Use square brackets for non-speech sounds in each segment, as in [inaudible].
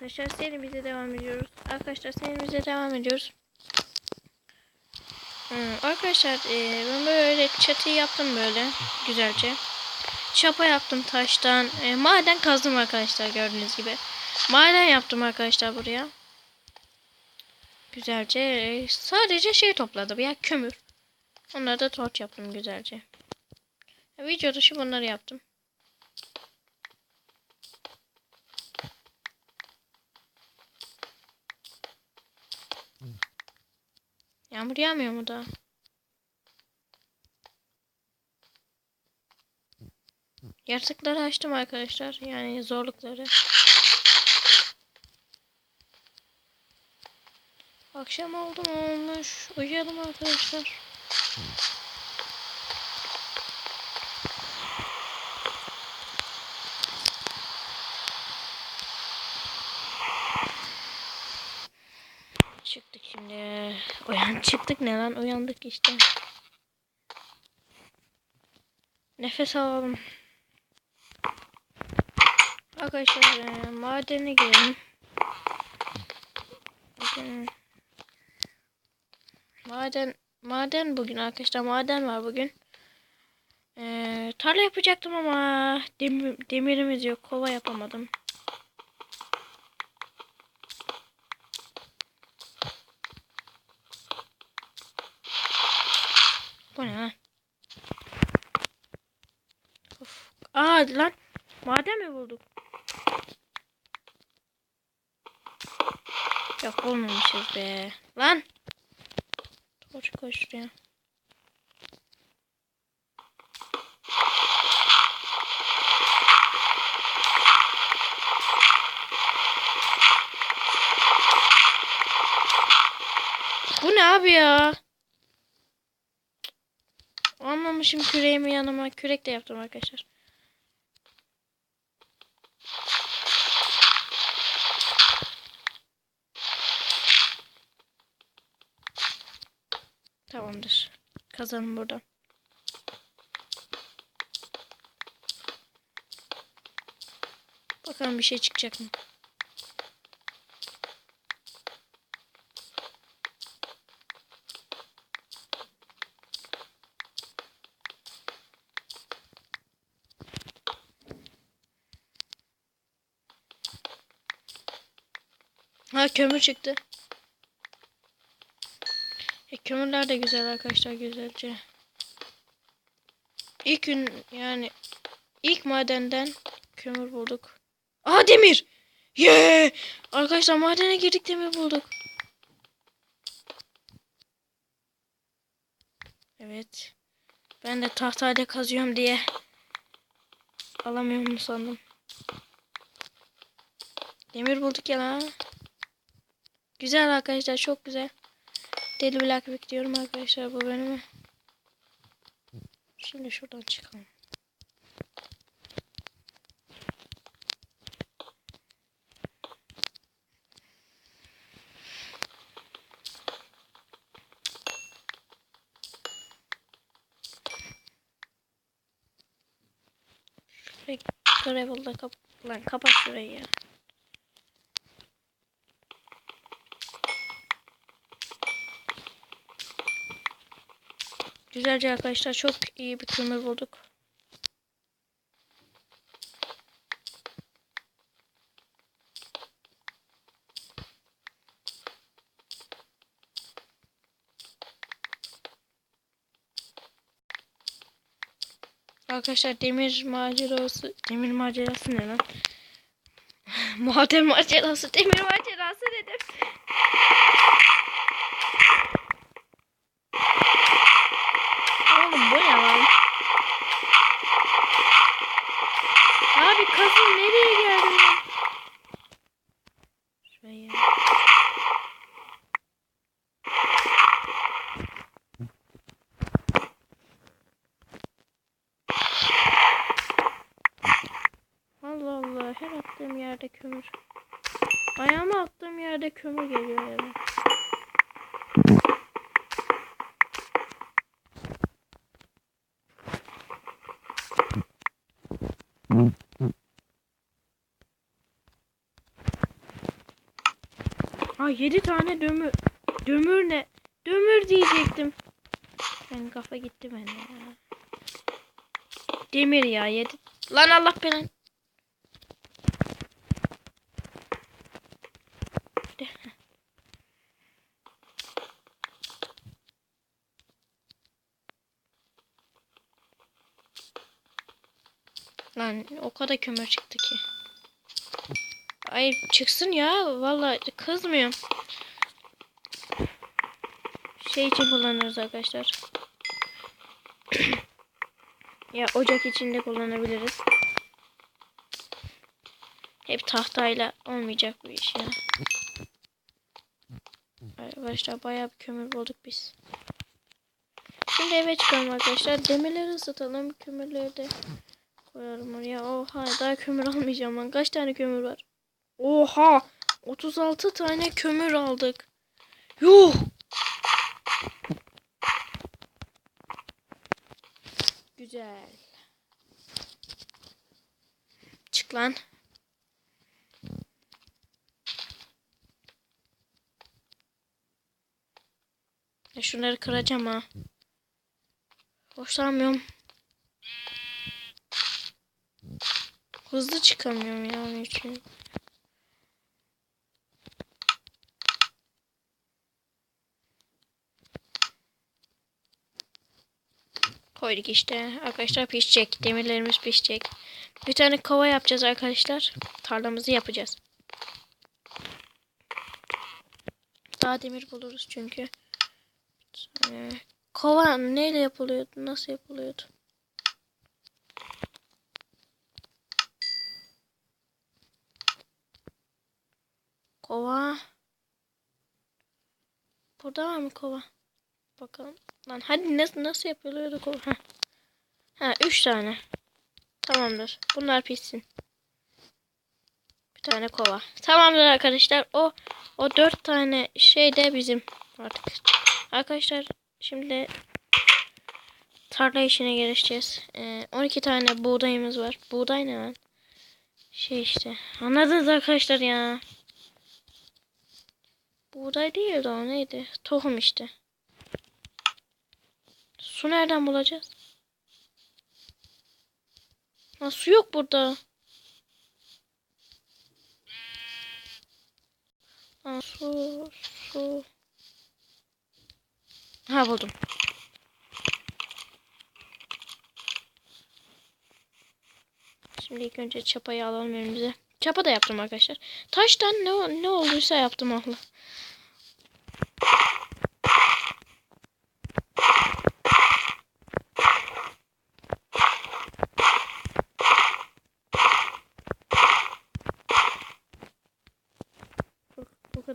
Arkadaşlar serimize devam ediyoruz. Arkadaşlar serimize devam ediyoruz. Hmm, arkadaşlar e, ben böyle çatıyı yaptım böyle güzelce. Çapa yaptım taştan. E, maden kazdım arkadaşlar gördüğünüz gibi. Maden yaptım arkadaşlar buraya. Güzelce e, sadece şey topladım ya kömür. Onları da torç yaptım güzelce. Video dışı bunları yaptım. Yağmur yağmıyor mu da? Yaratıkları açtım arkadaşlar. Yani zorlukları. Akşam oldu mu olmuş. Uyuyalım arkadaşlar. Çıktık şimdi. Uyan çıktık ne lan? Uyandık işte. Nefes alalım. Arkadaşlar e, madene girelim. Bugün maden maden bugün arkadaşlar maden var bugün. E, tarla yapacaktım ama demir, demirimiz yok. Kova yapamadım. Bu ne lan? Of. Aa lan maden mi bulduk? Yok bulmamışız be. Lan. Koş koş şuraya. Bu ne abi ya? Anlamışım küreğimi yanıma. Kürek de yaptım arkadaşlar. Tamamdır. Kazanım buradan. Bakalım bir şey çıkacak mı? Ha kömür çıktı. E, kömürler de güzel arkadaşlar güzelce. İlk gün yani ilk madenden kömür bulduk. Aa demir. Yeah! Arkadaşlar madene girdik demir bulduk. Evet. Ben de tahtayla kazıyorum diye alamıyorum sandım. Demir bulduk ya lan. Güzel arkadaşlar çok güzel. Deli Black bekliyorum arkadaşlar bu bölümü. Şimdi şuradan çıkalım. Şurayı Gravel'da kap lan kapat şurayı ya. Güzelce arkadaşlar çok iyi bir kömür bulduk. Arkadaşlar demir macerası demir macerası ne lan? [laughs] Maden macerası demir macerası dedim. Oğlum bu ne lan? Abi kazın nereye geldin lan? Şuraya. Allah Allah her attığım yerde kömür. Ayağıma attığım yerde kömür geliyor eve. Ha 7 tane dömür. Dömür ne? Dömür diyecektim. Ben kafa gitti bende ya. Demir ya 7. Lan Allah belanı. De- Lan o kadar kömür çıktı ki. Ay çıksın ya. Vallahi kızmıyorum. Şey için kullanırız arkadaşlar. [clears throat] ya ocak içinde kullanabiliriz. Hep tahtayla olmayacak bu iş ya. Arkadaşlar bayağı bir kömür bulduk biz. Şimdi eve çıkalım arkadaşlar. Demirleri ısıtalım. Kömürleri de koyalım oraya. Oha daha kömür almayacağım lan. Kaç tane kömür var? Oha! 36 tane kömür aldık. Yuh! Güzel. Çık lan. Ya şunları kıracağım ha. Hoşlanmıyorum. Hızlı çıkamıyorum ya onun için. Koyduk işte. Arkadaşlar pişecek. Demirlerimiz pişecek. Bir tane kova yapacağız arkadaşlar. Tarlamızı yapacağız. Daha demir buluruz çünkü. Ee, kova neyle yapılıyordu? Nasıl yapılıyordu? Kova. Burada var mı kova? Bakalım. Lan hadi nasıl nasıl yapılıyordu kova? Ha. Ha üç tane. Tamamdır. Bunlar pişsin. Bir tane kova. Tamamdır arkadaşlar. O o dört tane şey de bizim artık. Arkadaşlar şimdi tarla işine girişeceğiz. Ee, 12 tane buğdayımız var. Buğday ne lan? Şey işte. Anladınız arkadaşlar ya. Buğday değil de o neydi? Tohum işte. Su nereden bulacağız? Ha, su yok burada. Ha, su, su. Ha buldum. Şimdi ilk önce çapayı alalım önümüze. Çapa da yaptım arkadaşlar. Taştan ne ne olduysa yaptım Allah.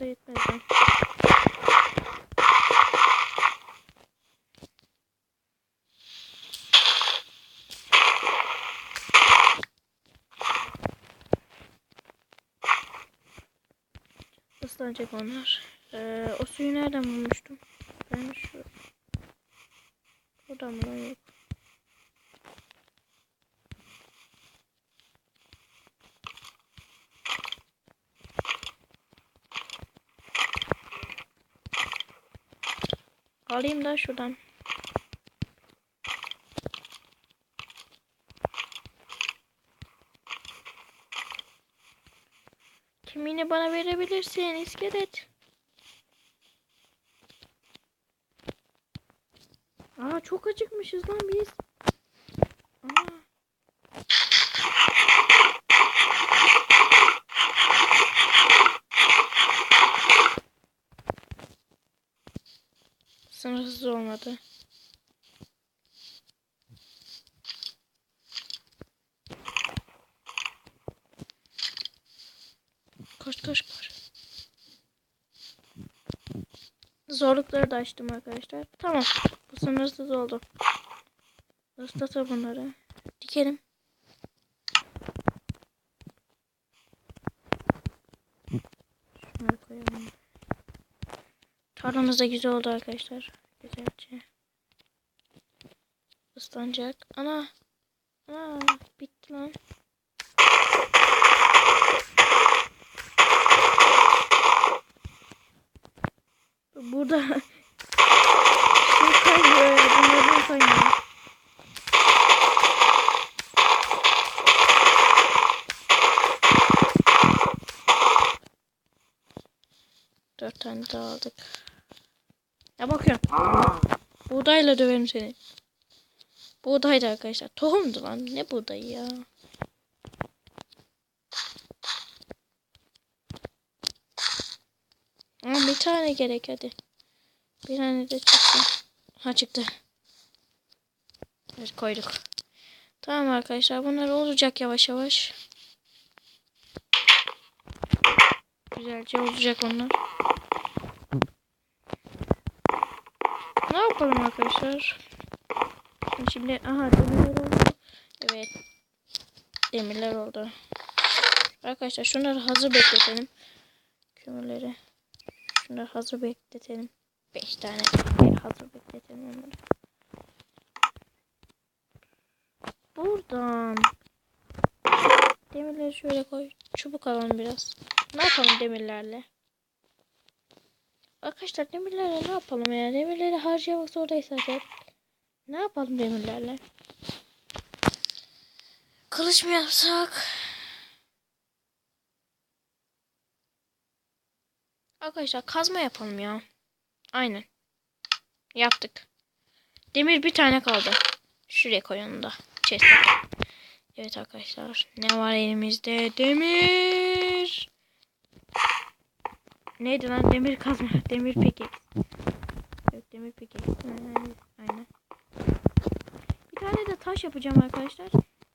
Yetmez lan. Islanacak onlar. Ee, o suyu nereden bulmuştum? Ben şu... Buradan mı yok? Alayım da şuradan. Kimini bana verebilirsin iskelet. Aa çok acıkmışız lan biz. Aa. Sınırsız olmadı. Koş koş koş. Zorlukları da açtım arkadaşlar. Tamam. Bu sınırsız oldu. Islata bunları. Dikelim. Şunları koyalım. Tarlamız da güzel oldu arkadaşlar. Güzelce. Islanacak. Ana. Ana. Bitti lan. burada şey kaynıyor. Bunlardan kaynıyor. Dört tane daha aldık. Ya bakıyorum. Buğdayla döverim seni. Buğdaydı arkadaşlar. Tohumdu lan. Ne buğdayı ya. Ama bir tane gerek hadi. Bir tane de çıktı. Ha çıktı. Evet koyduk. Tamam arkadaşlar bunlar olacak yavaş yavaş. Güzelce olacak onlar. Ne yapalım arkadaşlar? Şimdi aha demirler oldu. Evet. Demirler oldu. Arkadaşlar şunları hazır bekletelim. Kömürleri. Şunları hazır bekletelim. 5 tane hazır bekletelim onları. Buradan demirleri şöyle koy. Çubuk alalım biraz. Ne yapalım demirlerle? Arkadaşlar demirlerle ne yapalım ya? Demirleri harcamak zorundayız zaten. Ne yapalım demirlerle? Kılıç mı yapsak? Arkadaşlar kazma yapalım ya. Aynen. Yaptık. Demir bir tane kaldı. Şuraya koy onu da. Chest'e. Evet arkadaşlar. Ne var elimizde? Demir. Neydi lan? Demir kazma. [laughs] Demir peki. Evet demir peki. Aynen. Bir tane de taş yapacağım arkadaşlar.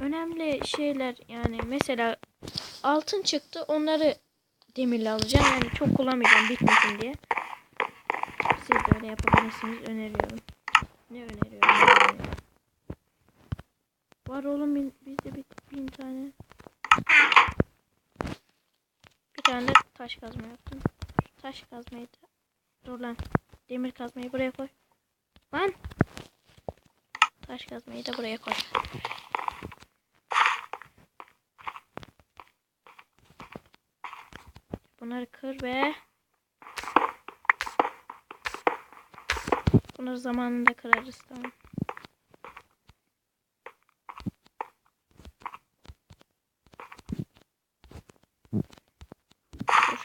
Önemli şeyler yani mesela altın çıktı. Onları demirle alacağım. Yani çok kullanmayacağım bitmesin diye. Siz de öyle yapabilirsiniz. Öneriyorum. Ne öneriyorum? Ne öneriyorum? Var oğlum bin, bizde bir bin tane. Bir tane de taş kazma yaptım. Taş kazmayı da. Dur lan. Demir kazmayı buraya koy. Lan. Taş kazmayı da buraya koy. Bunları kır ve bunları zamanında kırarız tamam.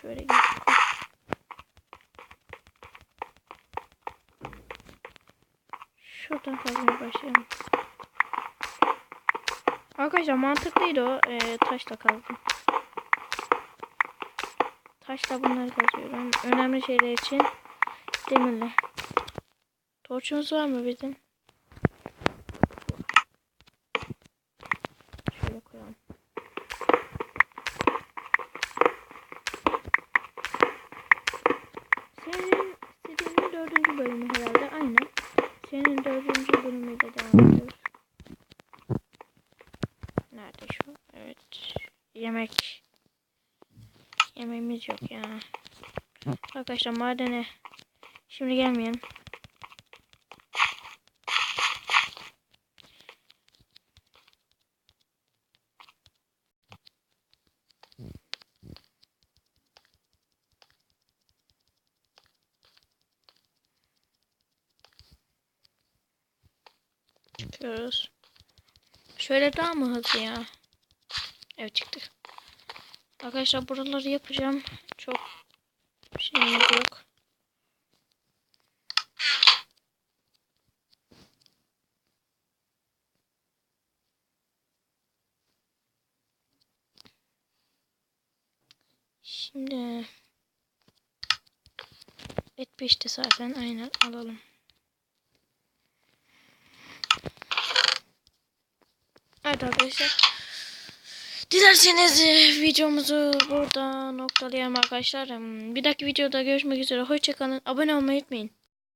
Şöyle git. Şuradan kazmaya başlayalım. Arkadaşlar mantıklıydı o. Ee, taşla kazdım. Taşla bunları kazıyorum. Önemli şeyler için demirle. Torçumuz var mı bizim? Şöyle koyalım. Senin istediğin dördüncü bölümü herhalde. Aynen. Senin dördüncü bölümüyle devam ediyoruz. Nerede şu? Evet. Yemek. Yemeğimiz yok ya. Arkadaşlar madene şimdi gelmeyelim. Çıkıyoruz. Şöyle daha mı hızlı ya? Evet çıktık. Arkadaşlar buraları yapacağım. Çok şeyimiz yok. Şimdi et pişti zaten aynen alalım. Evet arkadaşlar. Dilerseniz e, videomuzu burada noktalayalım arkadaşlar. Em, Bir dahaki videoda görüşmek üzere. Hoşçakalın. Abone olmayı unutmayın.